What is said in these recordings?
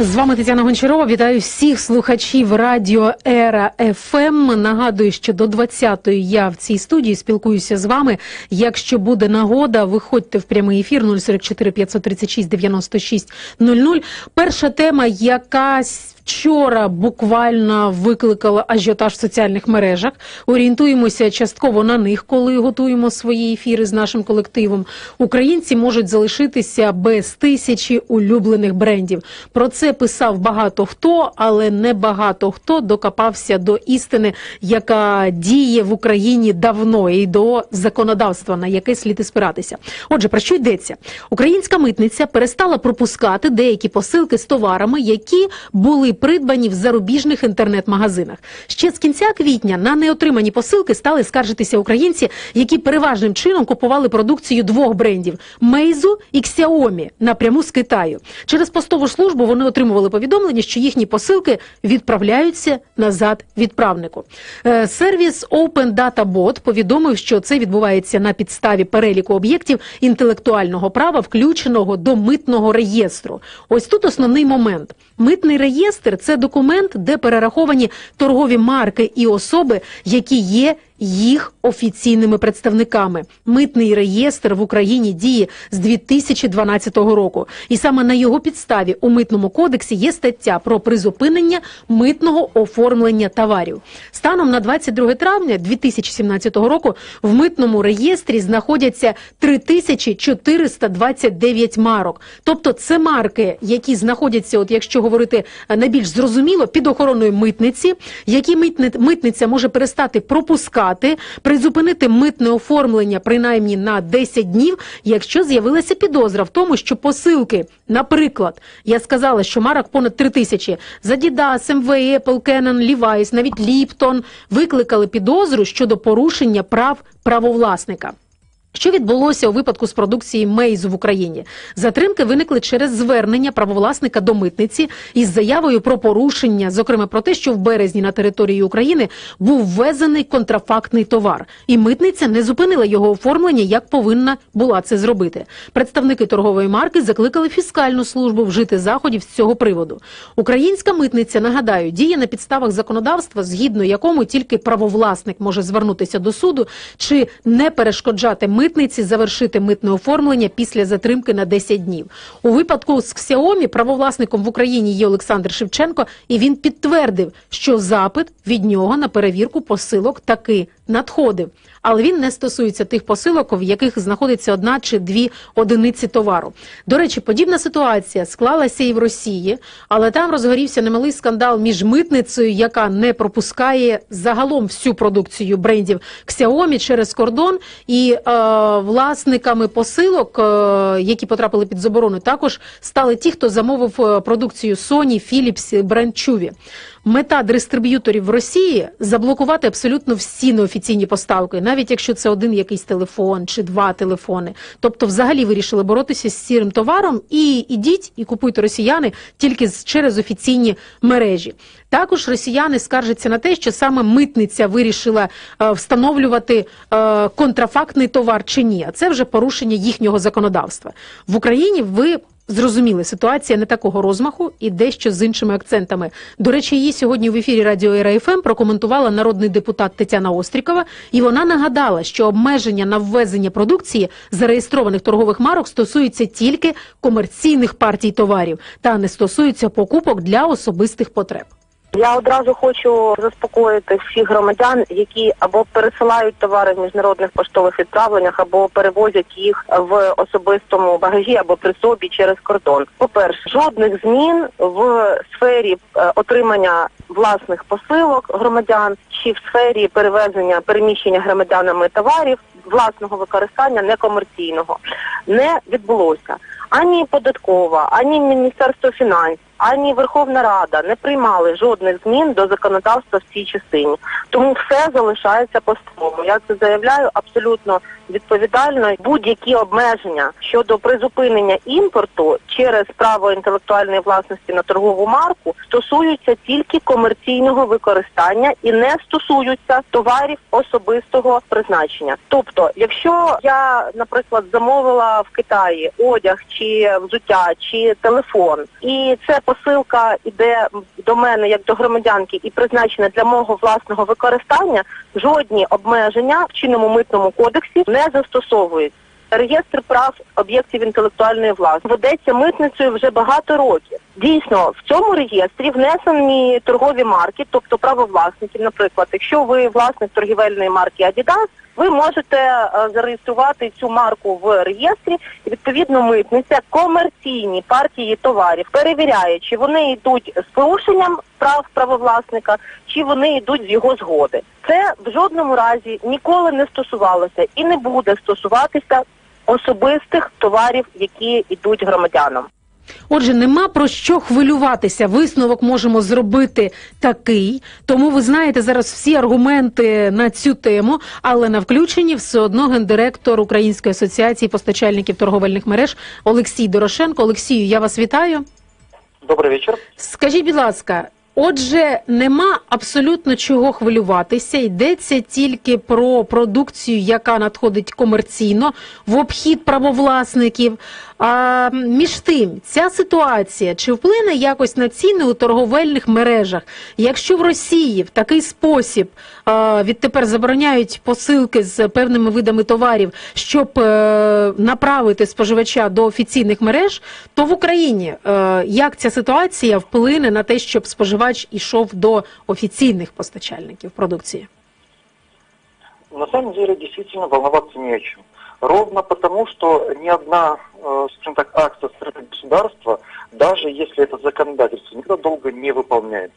З вами Тетяна Гончарова. Вітаю всіх слухачів радіо Ера ФМ. Нагадую, що до 20-ї я в цій студії спілкуюся з вами. Якщо буде нагода, виходьте в прямий ефір 044 536 96 00. Перша тема, яка вчора буквально викликала ажіотаж в соціальних мережах. Орієнтуємося частково на них, коли готуємо свої ефіри з нашим колективом. Українці можуть залишитися без тисячі улюблених брендів. Про це писав багато хто, але не багато хто докопався до істини, яка діє в Україні давно і до законодавства, на яке слід спиратися. Отже, про що йдеться? Українська митниця перестала пропускати деякі посилки з товарами, які були придбані в зарубіжних інтернет-магазинах. Ще з кінця квітня на неотримані посилки стали скаржитися українці, які переважним чином купували продукцію двох брендів Мейзу і Xiaomi напряму з Китаю. Через постову службу вони отримували повідомлення, що їхні посилки відправляються назад відправнику. Е, сервіс Open Data Bot повідомив, що це відбувається на підставі переліку об'єктів інтелектуального права, включеного до митного реєстру. Ось тут основний момент. Митний реєстр це документ, де перераховані торгові марки і особи, які є їх офіційними представниками. Митний реєстр в Україні діє з 2012 року, і саме на його підставі у митному кодексі є стаття про призупинення митного оформлення товарів. Станом на 22 травня 2017 року в митному реєстрі знаходяться 3429 марок. Тобто, це марки, які знаходяться, от якщо говорити найбільш зрозуміло, під охороною митниці, які митниця може перестати пропускати працювати, призупинити митне оформлення принаймні на 10 днів, якщо з'явилася підозра в тому, що посилки, наприклад, я сказала, що марок понад 3 тисячі за Adidas, MV, Apple, Canon, Levi's, навіть Lipton викликали підозру щодо порушення прав правовласника. Що відбулося у випадку з продукції Мейзу в Україні? Затримки виникли через звернення правовласника до митниці із заявою про порушення, зокрема про те, що в березні на території України був ввезений контрафактний товар, і митниця не зупинила його оформлення, як повинна була це зробити. Представники торгової марки закликали фіскальну службу вжити заходів з цього приводу. Українська митниця нагадаю діє на підставах законодавства, згідно якому тільки правовласник може звернутися до суду чи не перешкоджати митниці завершити митне оформлення після затримки на 10 днів. У випадку з Xiaomi правовласником в Україні є Олександр Шевченко, і він підтвердив, що запит від нього на перевірку посилок таки надходив але він не стосується тих посилок, в яких знаходиться одна чи дві одиниці товару. До речі, подібна ситуація склалася і в Росії, але там розгорівся немалий скандал між митницею, яка не пропускає загалом всю продукцію брендів Xiaomi через кордон, і е, власниками посилок, е, які потрапили під заборону, також стали ті, хто замовив е, продукцію Sony, Philips, бренд Чуві. Мета дистриб'юторів в Росії заблокувати абсолютно всі неофіційні поставки, навіть якщо це один якийсь телефон чи два телефони. Тобто, взагалі вирішили боротися з сірим товаром і ідіть і купуйте росіяни тільки через офіційні мережі. Також росіяни скаржаться на те, що саме митниця вирішила е, встановлювати е, контрафактний товар чи ні. А це вже порушення їхнього законодавства в Україні. Ви Зрозуміли, ситуація не такого розмаху і дещо з іншими акцентами. До речі, її сьогодні в ефірі Радіо РФМ прокоментувала народний депутат Тетяна Острікова, і вона нагадала, що обмеження на ввезення продукції зареєстрованих торгових марок стосуються тільки комерційних партій товарів та не стосуються покупок для особистих потреб. Я одразу хочу заспокоїти всіх громадян, які або пересилають товари в міжнародних поштових відправленнях, або перевозять їх в особистому багажі або при собі через кордон. По перше, жодних змін в сфері е, отримання власних посилок громадян чи в сфері перевезення переміщення громадянами товарів власного використання некомерційного не відбулося ані податкова, ані міністерство фінансів ані Верховна Рада не приймали жодних змін до законодавства в цій частині. Тому все залишається по-старому. Я це заявляю абсолютно відповідально. Будь-які обмеження щодо призупинення імпорту через право інтелектуальної власності на торгову марку стосуються тільки комерційного використання і не стосуються товарів особистого призначення. Тобто, якщо я, наприклад, замовила в Китаї одяг чи взуття чи телефон, і це посилка іде до мене як до громадянки і призначена для мого власного використання, жодні обмеження в чинному митному кодексі не застосовують. Реєстр прав об'єктів інтелектуальної власності ведеться митницею вже багато років. Дійсно, в цьому реєстрі внесені торгові марки, тобто право власників. Наприклад, якщо ви власник торгівельної марки Adidas, ви можете е, зареєструвати цю марку в реєстрі, і відповідно митниця комерційні партії товарів перевіряє, чи вони йдуть з порушенням прав правовласника, чи вони йдуть з його згоди. Це в жодному разі ніколи не стосувалося і не буде стосуватися особистих товарів, які йдуть громадянам. Отже, нема про що хвилюватися. Висновок можемо зробити такий. Тому ви знаєте зараз всі аргументи на цю тему, але на включенні все одно гендиректор Української асоціації постачальників торговельних мереж Олексій Дорошенко. Олексію, я вас вітаю. Добрый вечер. Скажіть, будь ласка, отже, нема абсолютно чого хвилюватися. Йдеться тільки про продукцію, яка надходить комерційно в обхід правовласників. А між тим, ця ситуація чи вплине якось на ціни у торговельних мережах? Якщо в Росії в такий спосіб а, відтепер забороняють посилки з певними видами товарів, щоб е, направити споживача до офіційних мереж, то в Україні е, як ця ситуація вплине на те, щоб споживач ішов до офіційних постачальників продукції? На самом деле действительно волноваться не о чем. Ровно потому, что ни одна, э, скажем так, акт со стороны государства, даже если это законодательство, никогда долго не выполняется.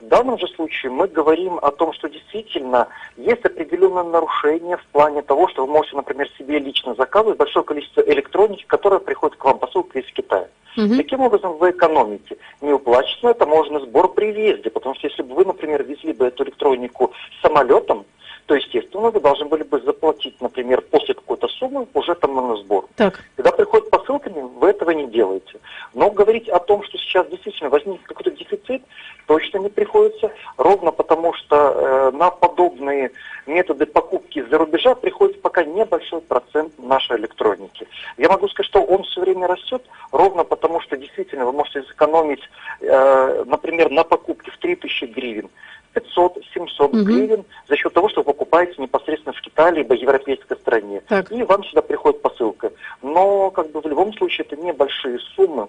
В данном же случае мы говорим о том, что действительно есть определенное нарушение в плане того, что вы можете, например, себе лично заказывать большое количество электроники, которая приходит к вам посылкой из Китая. Мгм. Таким образом, вы экономите неуплаченный таможенный сбор при въезде, потому что если бы вы, например, везли бы эту электронику самолетом, то, естественно, вы должны были бы заплатить, например, после какой-то суммы уже таможенный сбор. Так. Когда приходят посылками, вы этого не делаете. Но говорить о том, что сейчас действительно возник какой-то дефицит, точно не приходится, ровно потому что э, на подобные методы покупки из-за рубежа приходится пока небольшой процент нашей электроники. Я могу сказать, что он все время растет, ровно потому что действительно вы можете сэкономить, э, например, на покупке в 3000 гривен 500-700 Мгм. гривен за счет того, что вы покупаете непосредственно в Китае либо европейской стране. Так. И вам сюда приходит посылка. Но как бы в любом случае это небольшие суммы.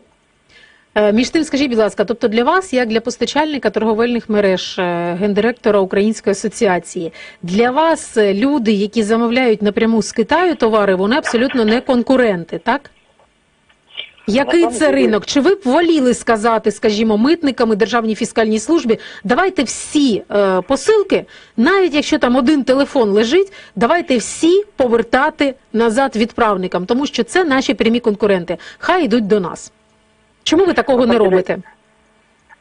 Е, Між тим, скажіть, будь ласка, тобто для вас, як для постачальника торговельних мереж, е, гендиректора Української асоціації, для вас е, люди, які замовляють напряму з Китаю товари, вони абсолютно не конкуренти, так? Який це ринок? Чи ви б воліли сказати, скажімо, митникам і Державній фіскальній службі, давайте всі е, посилки, навіть якщо там один телефон лежить, давайте всі повертати назад відправникам, тому що це наші прямі конкуренти. Хай йдуть до нас. Чому ви такого не робите?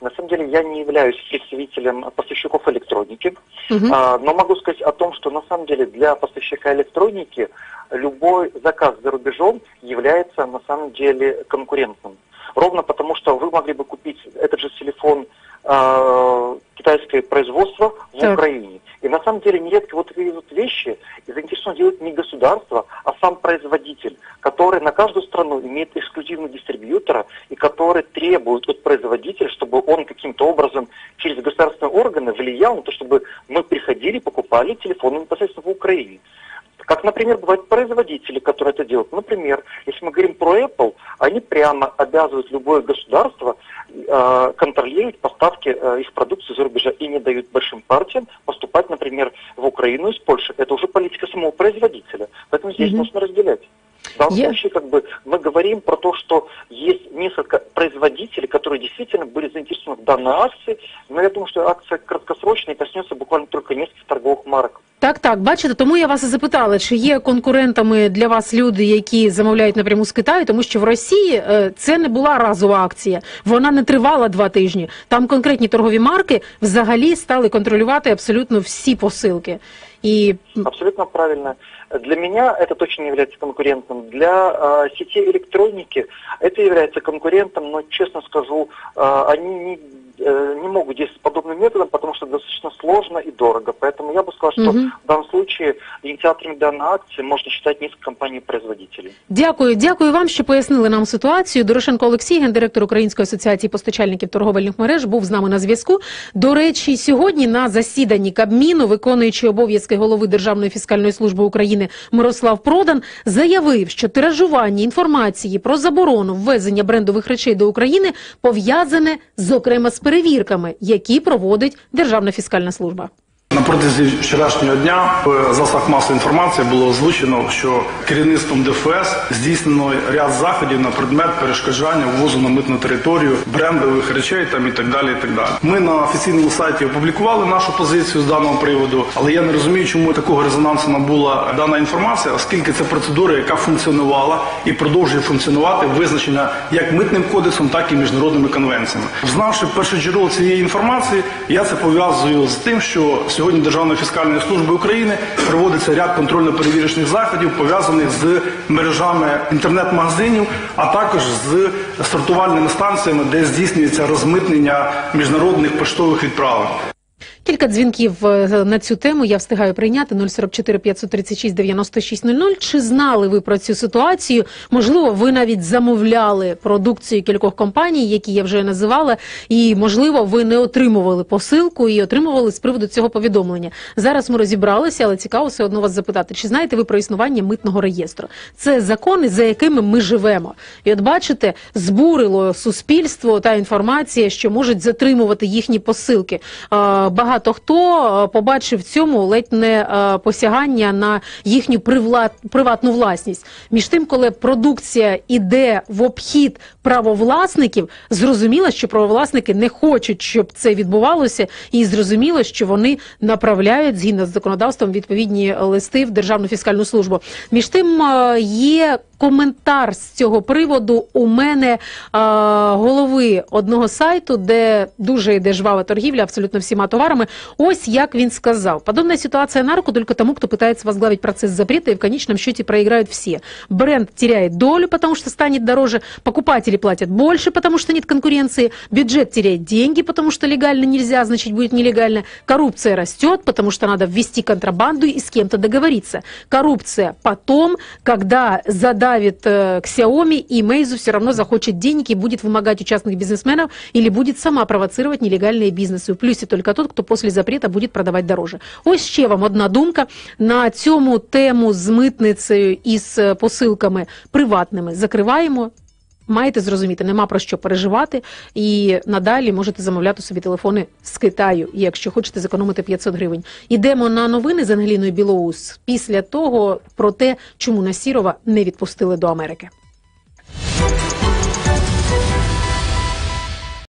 На самом деле я не являюсь представителем поставщиков электроники, Мгм. а, но могу сказать о том, что на самом деле для поставщика электроники любой заказ за рубежом является на самом деле конкурентным. Ровно потому, что вы могли бы купить этот же телефон а, китайское производство в Так. Украине. И на самом деле нередко вот такие вот вещи заинтересован делать не государство, а сам производитель, который на каждую страну имеет эксклюзивного дистрибьютора и который требует от производителя, чтобы он каким-то образом через государственные органы влиял на то, чтобы мы приходили, покупали телефоны непосредственно в Украине. Как, например, бывают производители, которые это делают. Например, если мы говорим про Apple, они прямо обязывают любое государство э, контролировать поставки э, их продукции за рубежа и не дают большим партиям поступать, например, в Украину из Польши. Это уже политика самого производителя. Поэтому здесь Мгм. нужно разделять. В данном Я- случае как бы мы говорим про то, что есть несколько производителей, которые действительно были заинтересованы в данной акции, но я думаю, что акция краткосрочная и коснется буквально только нескольких торговых марок. Так, так, бачите, тому я вас і запитала, чи є конкурентами для вас люди, які замовляють напряму з Китаю, тому що в Росії е, це не була разова акція, вона не тривала два тижні. Там конкретні торгові марки взагалі стали контролювати абсолютно всі посилки. І м, Абсолютно правильно. Для меня это точно не является конкурентом. Для э, сетей электроники это является конкурентом, но, честно скажу, э, они не э, не могут действовать подобным методом, потому что достаточно сложно и дорого. Поэтому я бы сказал, что Мгм. в данном случае инициаторами данной акции можно считать несколько компаний-производителей. Дякую, дякую вам, що пояснили нам ситуацію. Дорошенко Олексій, гендиректор Української асоціації постачальників торговельних мереж, був з нами на зв'язку. До речі, сьогодні на засіданні Кабміну, виконуючий обов'язки голови Державної фіскальної служби України Мирослав Продан, заявив, що тиражування інформації про заборону ввезення брендових речей до України пов'язане зокрема з перевірками, які проводить Державна фіскальна служба. Протязі вчорашнього дня в засобах масової інформації було озвучено, що керівництвом ДФС здійснено ряд заходів на предмет перешкоджання ввозу на митну територію брендових речей там і так далі. І так далі. Ми на офіційному сайті опублікували нашу позицію з даного приводу, але я не розумію, чому такого резонансу набула дана інформація, оскільки це процедура, яка функціонувала і продовжує функціонувати, визначена як митним кодексом, так і міжнародними конвенціями. Знавши перше джерело цієї інформації, я це пов'язую з тим, що сьогодні Державною фіскальної служби України проводиться ряд контрольно-перевірочних заходів, пов'язаних з мережами інтернет-магазинів, а також з сортувальними станціями, де здійснюється розмитнення міжнародних поштових відправлень. Кілька дзвінків е, на цю тему я встигаю прийняти 044 536 9600. Чи знали ви про цю ситуацію? Можливо, ви навіть замовляли продукцію кількох компаній, які я вже називала, і можливо, ви не отримували посилку і отримували з приводу цього повідомлення. Зараз ми розібралися, але цікаво все одно вас запитати, чи знаєте ви про існування митного реєстру? Це закони, за якими ми живемо. І от бачите, збурило суспільство та інформація, що можуть затримувати їхні посилки. Е, Багато хто е, побачив в цьому ледь не е, посягання на їхню приватну власність. Між тим, коли продукція іде в обхід правовласників, зрозуміло, що правовласники не хочуть, щоб це відбувалося, і зрозуміло, що вони направляють згідно з законодавством відповідні листи в Державну фіскальну службу. Між тим е, є коментар з цього приводу у мене е, голови одного сайту, де дуже йде жвава торгівля абсолютно всіма товарами. Ось як він сказав: подобна ситуация на руку только тому, кто пытается возглавить процесс запрета, и в конечном счете проиграют все. Бренд теряет долю, потому что станет дороже, покупатели платят больше, потому что нет конкуренции, бюджет теряет деньги, потому что легально нельзя, значит будет нелегально, коррупция растет, потому что надо ввести контрабанду и с кем-то договориться. Коррупция потом, когда задавит э, Xiaomi и Meizu все равно захочет денег и будет вымогать у частных бизнесменов или будет сама провоцировать нелегальные бизнесы. В плюсе только тот, хто після запрета буде продавати дороже. Ось ще вам одна думка на цьому тему з митницею і з посилками приватними закриваємо. Маєте зрозуміти, нема про що переживати, і надалі можете замовляти собі телефони з Китаю, якщо хочете зекономити 500 гривень. Ідемо на новини з Ангеліною Білоус після того про те, чому Насірова не відпустили до Америки.